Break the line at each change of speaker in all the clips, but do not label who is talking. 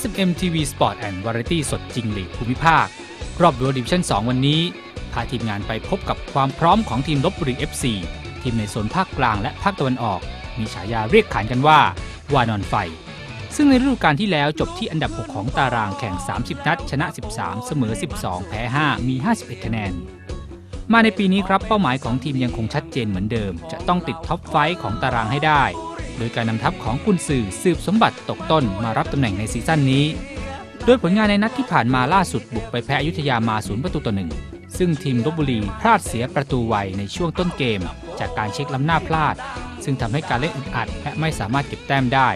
SMM TV Sport and Variety สดจริงลีกภูมิภาค รอบรัวดิวิชั่น 2 วันนี้ พาทีมงานไปพบกับความพร้อมของทีมลบบุรี FC ทีมในโซนภาคกลางและภาคตะวันออก มีฉายาเรียกขานกันว่า วานอนไฟ ซึ่งในฤดูกาลที่แล้วจบที่อันดับ 6 ของตารางแข่ง 30 นัด ชนะ 13 เสมอ 12 แพ้ 5 มี 51 คะแนน มาในปีนี้ครับเป้าหมายของทีมยังคงชัดเจนเหมือนเดิม จะต้องติดท็อปไฟว์ของตารางให้ได้ โดยการนำทัพของกุนซือสืบสมบัติตกต้นมารับตำแหน่งในซีซั่นนี้โดยผลงานในนัดที่ผ่านมาล่าสุดบุกไปแพ้อยุธยามาศูนย์ประตูต่อหนึ่งซึ่งทีมลบบุรีพลาดเสียประตูไวในช่วงต้นเกม จากการเช็คล้ำหน้าพลาด ซึ่งทำให้การเล่นอึดอัดและไม่สามารถเก็บแต้มได้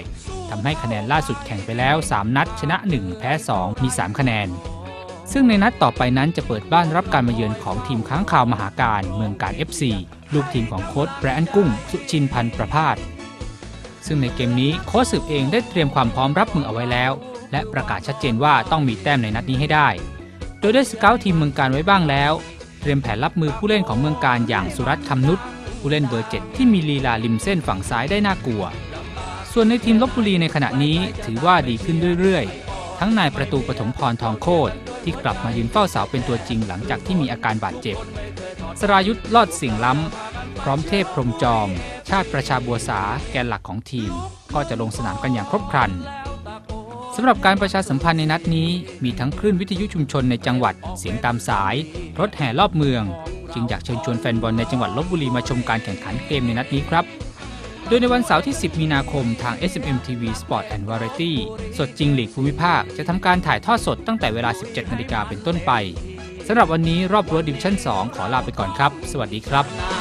ทำให้คะแนนล่าสุดแข่งไปแล้ว 3 นัดชนะ 1 แพ้ 2 มี 3 คะแนน ซึ่งในนัดต่อไปนั้นจะเปิดบ้านรับการมาเยือนของทีมค้างคาวมหาการเมืองการ FC ลูกทีมของโค้ชแบรนด์กุ้ง สุชินพันธ์ประพาสซึ่งในเกมนี้โค้ชสืบเองได้เตรียมความพร้อมรับมือเอาไว้แล้ว และประกาศชัดเจนว่าต้องมีแต้มในนัดนี้ให้ได้ โดยได้สเกลทีมเมืองการไว้บ้างแล้ว เตรียมแผนรับมือผู้เล่นของเมืองการอย่างสุรัตน์คำนุษผู้เล่นเบอร์ 7 ที่มีลีลาริมเส้นฝั่งซ้ายได้น่ากลัว ส่วนในทีมลบบุรีในขณะนี้ถือว่าดีขึ้นเรื่อยๆ ทั้งนายประตูปฐมพรทองโคตร ที่กลับมายืนเฝ้าเสาเป็นตัวจริงหลังจากที่มีอาการบาดเจ็บ สรายุทธ์ลอดสิ่งล้ำ พร้อมเทพพรมจอม ชาติประชาบัวสาแกนหลักของทีม ก็จะลงสนามกันอย่างครบครันสำหรับการประชาสัมพันธ์ในนัดนี้มีทั้งคลื่นวิทยุชุมชนในจังหวัดเสียงตามสาย รถแห่รอบเมือง จึงอยากเชิญชวนแฟนบอลในจังหวัดลบบุรีมาชมการแข่งขันเกมในนัดนี้ครับ โดยในวันเสาร์ที่ 10 มีนาคมทาง SMM TV Sport and Variety สดจริงหลีกภูมิภาค จะทำการถ่ายทอดสดตั้งแต่เวลา 17 นาฬิกาเป็นต้นไป สำหรับวันนี้รอบรั้วดิวิชั่น 2 ขอลาไปก่อนครับ สวัสดีครับ